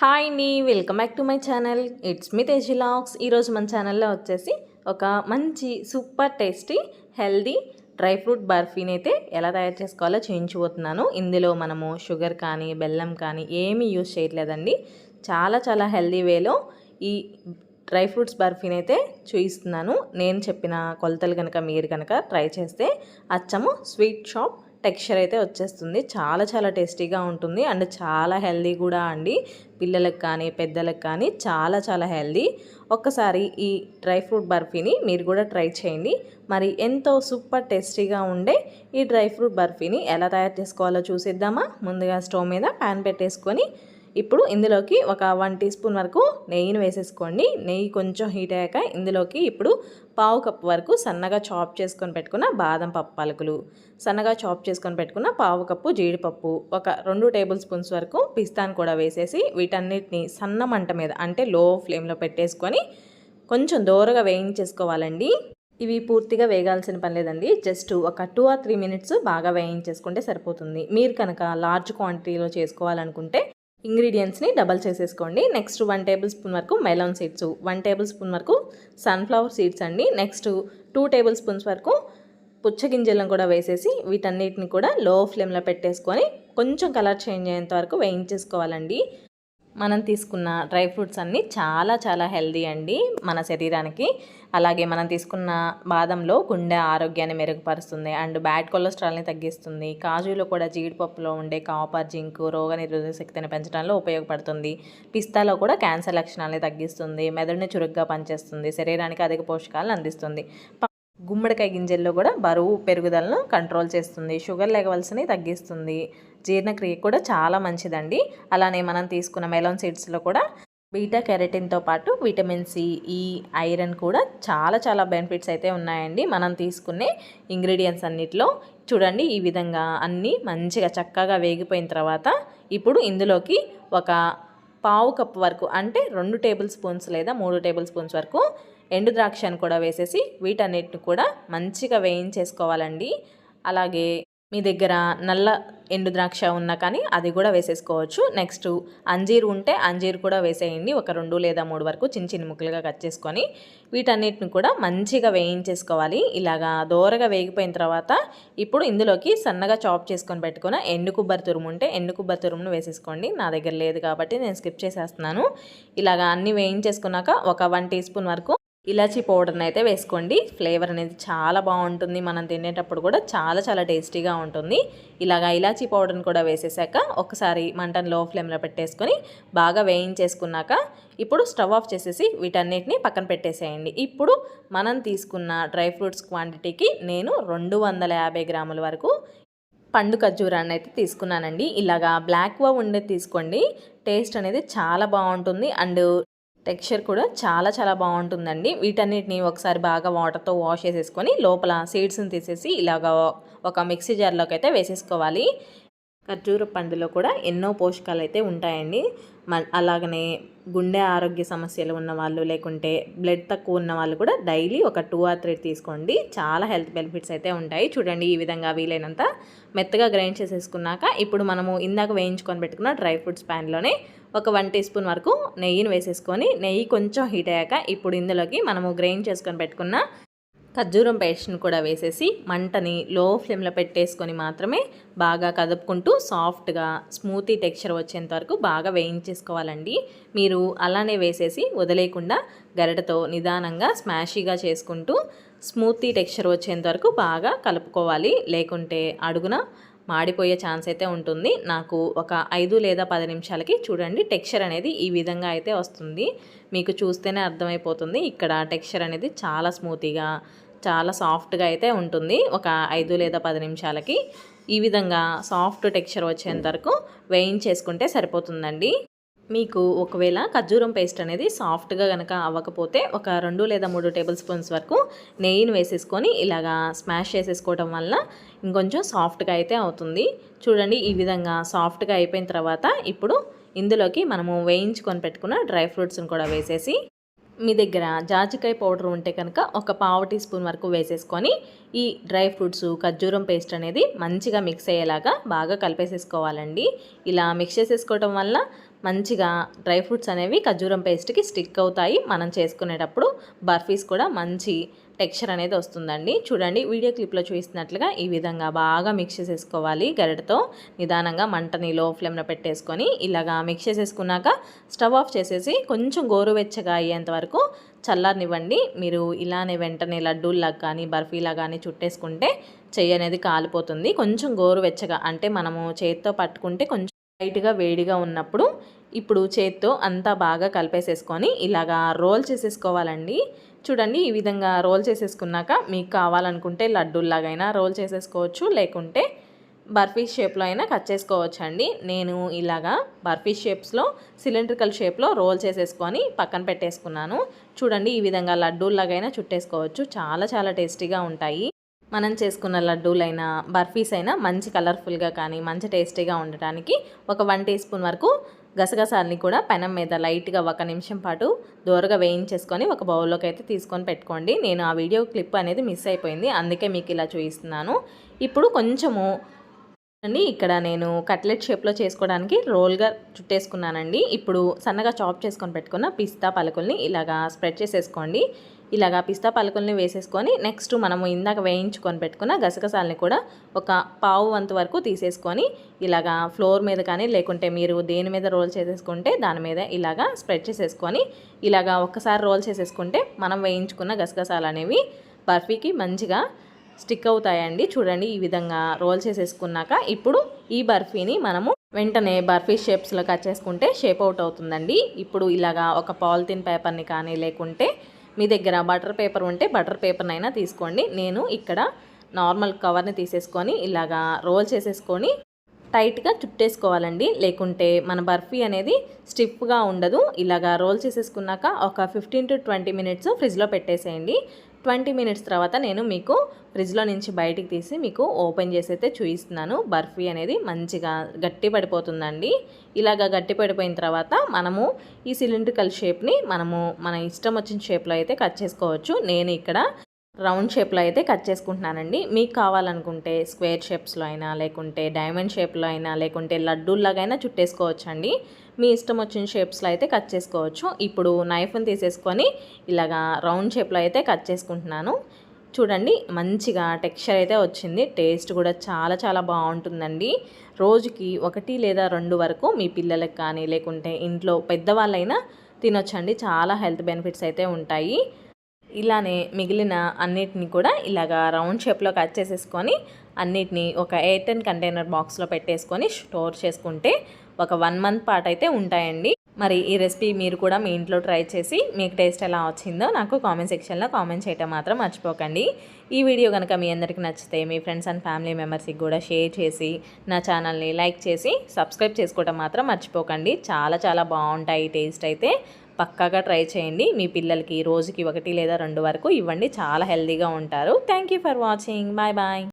Hi అండి welcome back to my channel. It's me Teji lakhs ఈరోజు మన ఛానల్లో వచ్చేసి ఒక మంచి super tasty healthy dry fruit బర్ఫీని అయితే ఎలా తయారు చేసుకోవాలో చేయించబోతున్నాను. ఇందులో మనము షుగర్ కానీ బెల్లం కానీ ఏమీ యూజ్ చేయట్లేదండి. చాలా చాలా హెల్దీ వేలో ఈ డ్రై ఫ్రూట్స్ బర్ఫీని అయితే చూపిస్తున్నాను నేను చెప్పిన కొలతలు కనుక మీరు కనుక ట్రై చేస్తే అచ్చము స్వీట్ షాప్ టెక్స్చర్ అయితే వచ్చేస్తుంది. చాలా చాలా టేస్టీగా ఉంటుంది. అండ్ చాలా హెల్దీ కూడా అండి. పిల్లలకు కానీ పెద్దలకు కానీ చాలా చాలా హెల్దీ. ఒక్కసారి ఈ డ్రై ఫ్రూట్ బర్ఫీని మీరు కూడా ట్రై చేయండి. మరి ఎంతో సూపర్ టేస్టీగా ఉండే ఈ డ్రై ఫ్రూట్ బర్ఫీని ఎలా తయారు చేసుకోవాలో చూసేద్దామా? ముందుగా స్టవ్ మీద ప్యాన్ పెట్టేసుకొని ఇప్పుడు ఇందులోకి ఒక వన్ టీ స్పూన్ వరకు నెయ్యిని వేసేసుకోండి. నెయ్యి కొంచెం హీట్ అయ్యాక ఇందులోకి ఇప్పుడు పావు కప్పు వరకు సన్నగా చాప్ చేసుకొని పెట్టుకున్న బాదం పప్పు పలుకులు. సన్నగా చాప్ చేసుకొని పెట్టుకున్న పావు కప్పు జీడిపప్పు ఒక రెండు టేబుల్ స్పూన్స్ వరకు పిస్తాను కూడా వేసేసి వీటన్నిటిని సన్న మంట మీద అంటే లో ఫ్లేమ్లో పెట్టేసుకొని కొంచెం దూరగా వేయించేసుకోవాలండి. ఇవి పూర్తిగా వేగాల్సిన పని లేదండి. జస్ట్ ఒక టూ ఆర్ త్రీ మినిట్స్ బాగా వేయించేసుకుంటే సరిపోతుంది. మీరు కనుక లార్జ్ క్వాంటిటీలో చేసుకోవాలనుకుంటే ఇంగ్రీడియంట్స్ని డబల్ చేసేసుకోండి. నెక్స్ట్ వన్ టేబుల్ స్పూన్ వరకు melon seeds one table spoon వరకు సన్ఫ్లవర్ సీడ్స్ అండి. నెక్స్ట్ టూ టేబుల్ స్పూన్స్ వరకు పుచ్చగింజలను కూడా వేసేసి వీటన్నిటిని కూడా లో ఫ్లేమ్లో పెట్టేసుకొని కొంచెం కలర్ చేంజ్ అయ్యేంత వరకు వేయించేసుకోవాలండి. మనం తీసుకున్న డ్రై ఫ్రూట్స్ అన్నీ చాలా చాలా హెల్దీ అండి మన శరీరానికి. అలాగే మనం తీసుకున్న బాదంలో గుండె ఆరోగ్యాన్ని మెరుగుపరుస్తుంది. అండ్ బ్యాడ్ కొలెస్ట్రాల్ని తగ్గిస్తుంది. కాజులో కూడా జీడిపప్పులో ఉండే కాపర్ జింక్ రోగ నిరోధక శక్తిని పెంచడంలో ఉపయోగపడుతుంది. పిస్తాలో కూడా క్యాన్సర్ లక్షణాలని తగ్గిస్తుంది. మెదడుని చురుగ్గా పనిచేస్తుంది. శరీరానికి అధిక పోషకాలను అందిస్తుంది. గుమ్మడికాయ గింజల్లో కూడా బరువు పెరుగుదలను కంట్రోల్ చేస్తుంది. షుగర్ లెవెల్స్ని తగ్గిస్తుంది. జీర్ణక్రియ కూడా చాలా మంచిదండి. అలానే మనం తీసుకున్న మెలాన్ సీడ్స్లో కూడా బీటా కెరటిన్తో పాటు విటమిన్ సి ఈ ఐరన్ కూడా చాలా చాలా బెనిఫిట్స్ అయితే ఉన్నాయండి. మనం తీసుకునే ఇంగ్రీడియంట్స్ అన్నిటిలో చూడండి ఈ విధంగా అన్నీ మంచిగా చక్కగా వేగిపోయిన తర్వాత ఇప్పుడు ఇందులోకి ఒక పావు కప్పు వరకు అంటే రెండు టేబుల్ స్పూన్స్ లేదా మూడు టేబుల్ స్పూన్స్ వరకు ఎండు ద్రాక్షను కూడా వేసేసి వీటన్నిటిని కూడా మంచిగా వేయించేసుకోవాలండి. అలాగే మీ దగ్గర నల్ల ఎండు ద్రాక్ష ఉన్నా కానీ అది కూడా వేసేసుకోవచ్చు. నెక్స్ట్ అంజీరు ఉంటే అంజీరు కూడా వేసేయండి. ఒక రెండు లేదా మూడు వరకు చిన్న చిన్న ముక్కలుగా కట్ చేసుకొని వీటన్నిటిని కూడా మంచిగా వేయించేసుకోవాలి. ఇలాగా దోరగా వేగిపోయిన తర్వాత ఇప్పుడు ఇందులోకి సన్నగా చాప్ చేసుకొని పెట్టుకున్న ఎండు కొబ్బరి తురుము ఉంటే ఎండు కొబ్బరి తురుమును వేసేసుకోండి. నా దగ్గర లేదు కాబట్టి నేను స్కిప్ చేసేస్తున్నాను. ఇలాగా అన్నీ వేయించేసుకున్నాక ఒక వన్ టీ స్పూన్ వరకు ఇలాచీ పౌడర్ని అయితే వేసుకోండి. ఫ్లేవర్ అనేది చాలా బాగుంటుంది. మనం తినేటప్పుడు కూడా చాలా చాలా టేస్టీగా ఉంటుంది. ఇలాగా ఇలాచీ పౌడర్ని కూడా వేసేసాక ఒకసారి మంటను లో ఫ్లేమ్లో పెట్టేసుకొని బాగా వేయించేసుకున్నాక ఇప్పుడు స్టవ్ ఆఫ్ చేసేసి వీటన్నిటిని పక్కన పెట్టేసేయండి. ఇప్పుడు మనం తీసుకున్న డ్రై ఫ్రూట్స్ క్వాంటిటీకి నేను రెండు వందల యాభై గ్రాముల వరకు పండు ఖర్జూరాన్ని అయితే తీసుకున్నానండి. ఇలాగా బ్లాక్గా ఉండేది తీసుకోండి. టేస్ట్ అనేది చాలా బాగుంటుంది. అండ్ టెక్స్చర్ కూడా చాలా చాలా బాగుంటుందండి. వీటన్నిటిని ఒకసారి బాగా వాటర్తో వాష్ చేసేసుకొని లోపల సీడ్స్ని తీసేసి ఇలాగ ఒక మిక్సీ జార్లోకి అయితే వేసేసుకోవాలి. ఖర్జూర పండులో కూడా ఎన్నో పోషకాలు అయితే ఉంటాయండి. మ అలాగనే గుండె ఆరోగ్య సమస్యలు ఉన్న వాళ్ళు లేకుంటే బ్లడ్ తక్కువ ఉన్న వాళ్ళు కూడా డైలీ ఒక టూ ఆర్ త్రీ తీసుకోండి. చాలా హెల్త్ బెనిఫిట్స్ అయితే ఉంటాయి. చూడండి ఈ విధంగా వీలైనంత మెత్తగా గ్రైండ్ చేసేసుకున్నాక ఇప్పుడు మనము ఇందాక వేయించుకొని పెట్టుకున్న డ్రై ఫ్రూట్స్ ప్యాన్లోనే ఒక వన్ టీ స్పూన్ వరకు నెయ్యిని వేసేసుకొని నెయ్యి కొంచెం హీట్ అయ్యాక ఇప్పుడు ఇందులోకి మనము గ్రైండ్ చేసుకొని పెట్టుకున్న ఖర్జూరం పేస్ట్ని కూడా వేసేసి మంటని లో ఫ్లేమ్లో పెట్టేసుకొని మాత్రమే బాగా కదుపుకుంటూ సాఫ్ట్గా స్మూతీ టెక్స్చర్ వచ్చేంత వరకు బాగా వేయించేసుకోవాలండి. మీరు అలానే వేసేసి వదిలేకుండా గరిటతో నిదానంగా స్మాషీగా చేసుకుంటూ స్మూతీ టెక్స్చర్ వచ్చేంత వరకు బాగా కలుపుకోవాలి. లేకుంటే అడుగున మాడిపోయే ఛాన్స్ అయితే ఉంటుంది. నాకు ఒక ఐదు లేదా పది నిమిషాలకి చూడండి టెక్స్చర్ అనేది ఈ విధంగా అయితే వస్తుంది. మీకు చూస్తేనే అర్థమైపోతుంది. ఇక్కడ టెక్స్చర్ అనేది చాలా స్మూతీగా చాలా సాఫ్ట్గా అయితే ఉంటుంది. ఒక ఐదు లేదా పది నిమిషాలకి ఈ విధంగా సాఫ్ట్ టెక్స్చర్ వచ్చేంత వరకు వేయించేసుకుంటే సరిపోతుందండి. మీకు ఒకవేళ ఖర్జూరం పేస్ట్ అనేది సాఫ్ట్గా కనుక అవ్వకపోతే ఒక రెండు లేదా మూడు టేబుల్ స్పూన్స్ వరకు నెయ్యిని వేసేసుకొని ఇలాగా స్మాష్ చేసేసుకోవడం వల్ల ఇంకొంచెం సాఫ్ట్గా అయితే అవుతుంది. చూడండి ఈ విధంగా సాఫ్ట్గా అయిపోయిన తర్వాత ఇప్పుడు ఇందులోకి మనము వేయించుకొని పెట్టుకున్న డ్రై ఫ్రూట్స్ని కూడా వేసేసి మీ దగ్గర జాజికాయ పౌడర్ ఉంటే కనుక ఒక పావు టీ స్పూన్ వరకు వేసేసుకొని ఈ డ్రై ఫ్రూట్స్ ఖర్జూరం పేస్ట్ అనేది మంచిగా మిక్స్ అయ్యేలాగా బాగా కలిపేసేసుకోవాలండి. ఇలా మిక్స్ చేసేసుకోవటం వల్ల మంచిగా డ్రై ఫ్రూట్స్ అనేవి ఖర్జూరం పేస్ట్కి స్టిక్ అవుతాయి. మనం చేసుకునేటప్పుడు బర్ఫీస్ కూడా మంచి టెక్స్చర్ అనేది వస్తుందండి. చూడండి వీడియో క్లిప్లో చూపిస్తున్నట్లుగా ఈ విధంగా బాగా మిక్స్ చేసేసుకోవాలి గరిటతో. నిదానంగా మంటని లో ఫ్లేమ్లో పెట్టేసుకొని ఇలాగా మిక్స్ చేసేసుకున్నాక స్టవ్ ఆఫ్ చేసేసి కొంచెం గోరువెచ్చగా అయ్యేంత వరకు చల్లారనివ్వండి. మీరు ఇలానే వెంటనే లడ్డూల్లాగా కానీ బర్ఫీలా కానీ చుట్టేసుకుంటే చెయ్యి అనేది కాలిపోతుంది. కొంచెం గోరువెచ్చగా అంటే మనము చేతితో పట్టుకుంటే కొంచెం లైట్గా వేడిగా ఉన్నప్పుడు ఇప్పుడు చేత్తో అంతా బాగా కలిపేసేసుకొని ఇలాగా రోల్ చేసేసుకోవాలండి. చూడండి ఈ విధంగా రోల్ చేసేసుకున్నాక మీకు కావాలనుకుంటే లడ్డూల్లాగైనా రోల్ చేసేసుకోవచ్చు. లేకుంటే బర్ఫీ షేప్లో అయినా కట్ చేసుకోవచ్చు అండి నేను ఇలాగా బర్ఫీ షేప్స్లో సిలిండ్రికల్ షేప్లో రోల్ చేసేసుకొని పక్కన పెట్టేసుకున్నాను. చూడండి ఈ విధంగా లడ్డూల్లాగైనా చుట్టేసుకోవచ్చు. చాలా చాలా టేస్టీగా ఉంటాయి. మనం చేసుకున్న లడ్డూలైనా బర్ఫీస్ అయినా మంచి కలర్ఫుల్గా కానీ మంచి టేస్టీగా ఉండటానికి ఒక వన్ టీ స్పూన్ వరకు గసగసాలని కూడా పెనం మీద లైట్గా ఒక నిమిషం పాటు దూరగా వేయించేసుకొని ఒక బౌల్లోకి అయితే తీసుకొని పెట్టుకోండి. నేను ఆ వీడియో క్లిప్ అనేది మిస్ అయిపోయింది. అందుకే మీకు ఇలా చూపిస్తున్నాను. ఇప్పుడు కొంచెము అండి ఇక్కడ నేను కట్లెట్ షేప్లో చేసుకోవడానికి రోల్గా చుట్టేసుకున్నానండి. ఇప్పుడు సన్నగా చాప్ చేసుకొని పెట్టుకున్న పిస్తా పలుకుల్ని ఇలాగా స్ప్రెడ్ చేసేసుకోండి. ఇలాగా పిస్తా పలుకుల్ని వేసేసుకొని నెక్స్ట్ మనము ఇందాక వేయించుకొని పెట్టుకున్న గసగసాలని కూడా ఒక పావు వంతు వరకు తీసేసుకొని ఇలాగా ఫ్లోర్ మీద కానీ లేకుంటే మీరు దేని మీద రోల్ చేసేసుకుంటే దాని మీద ఇలాగా స్ప్రెడ్ చేసేసుకొని ఇలాగా ఒక్కసారి రోల్ చేసేసుకుంటే మనం వేయించుకున్న గసగసాలు అనేవి బర్ఫీకి మంచిగా స్టిక్ అవుతాయండి. చూడండి ఈ విధంగా రోల్ చేసేసుకున్నాక ఇప్పుడు ఈ బర్ఫీని మనము వెంటనే బర్ఫీ షేప్స్లో కట్ చేసుకుంటే షేప్ అవుట్ అవుతుందండి. ఇప్పుడు ఇలాగా ఒక పాలిథిన్ పేపర్ని కానీ లేకుంటే మీ దగ్గర బటర్ పేపర్ ఉంటే బటర్ పేపర్నైనా తీసుకోండి. నేను ఇక్కడ నార్మల్ కవర్ని తీసేసుకొని ఇలాగా రోల్ చేసేసుకొని టైట్గా చుట్టేసుకోవాలండి. లేకుంటే మన బర్ఫీ అనేది స్టిఫ్గా ఉండదు. ఇలాగా రోల్ చేసేసుకున్నాక ఒక ఫిఫ్టీన్ టు ట్వంటీ మినిట్స్ ఫ్రిడ్జ్లో పెట్టేసేయండి. ట్వంటీ మినిట్స్ తర్వాత నేను మీకు ఫ్రిడ్జ్లో నుంచి బయటికి తీసి మీకు ఓపెన్ చేసి అయితే చూపిస్తున్నాను బర్ఫీ అనేది మంచిగా గట్టి పడిపోతుందండి. ఇలాగ గట్టి పడిపోయిన తర్వాత మనము ఈ సిలిండ్రికల్ షేప్ని మనము మన ఇష్టం వచ్చిన షేప్లో అయితే కట్ చేసుకోవచ్చు. నేను ఇక్కడ రౌండ్ షేప్లో అయితే కట్ చేసుకుంటున్నానండి. మీకు కావాలనుకుంటే స్క్వేర్ షేప్స్లో అయినా లేకుంటే డైమండ్ షేప్లో అయినా లేకుంటే లడ్డూల్లాగైనా చుట్టేసుకోవచ్చండి. మీ ఇష్టం వచ్చిన షేప్స్లో అయితే కట్ చేసుకోవచ్చు. ఇప్పుడు నైఫ్ని తీసేసుకొని ఇలాగా రౌండ్ షేప్లో అయితే కట్ చేసుకుంటున్నాను. చూడండి మంచిగా టెక్స్చర్ అయితే వచ్చింది. టేస్ట్ కూడా చాలా చాలా బాగుంటుందండి. రోజుకి ఒకటి లేదా రెండు వరకు మీ పిల్లలకు కానీ లేకుంటే ఇంట్లో పెద్దవాళ్ళైనా తినొచ్చండి. చాలా హెల్త్ బెనిఫిట్స్ అయితే ఉంటాయి. ఇలానే మిగిలిన అన్నిటిని కూడా ఇలాగా రౌండ్ షేప్లో కట్ చేసేసుకొని అన్నిటిని ఒక ఎయిర్ టెన్ కంటైనర్ బాక్స్లో పెట్టేసుకొని స్టోర్ చేసుకుంటే ఒక వన్ మంత్ పాటు అయితే ఉంటాయండి. మరి ఈ రెసిపీ మీరు కూడా మీ ఇంట్లో ట్రై చేసి మీకు టేస్ట్ ఎలా వచ్చిందో నాకు కామెంట్ సెక్షన్లో కామెంట్ చేయటం మాత్రం మర్చిపోకండి. ఈ వీడియో కనుక మీ అందరికీ నచ్చితే మీ ఫ్రెండ్స్ అండ్ ఫ్యామిలీ మెంబర్స్కి కూడా షేర్ చేసి నా ఛానల్ని లైక్ చేసి సబ్స్క్రైబ్ చేసుకోవటం మాత్రం మర్చిపోకండి. చాలా చాలా బాగుంటాయి టేస్ట్ అయితే. పక్కాగా ట్రై చేయండి. మీ పిల్లలకి రోజుకి ఒకటి లేదా రెండు వరకు ఇవ్వండి. చాలా హెల్తీగా ఉంటారు. Thank for watching bye bye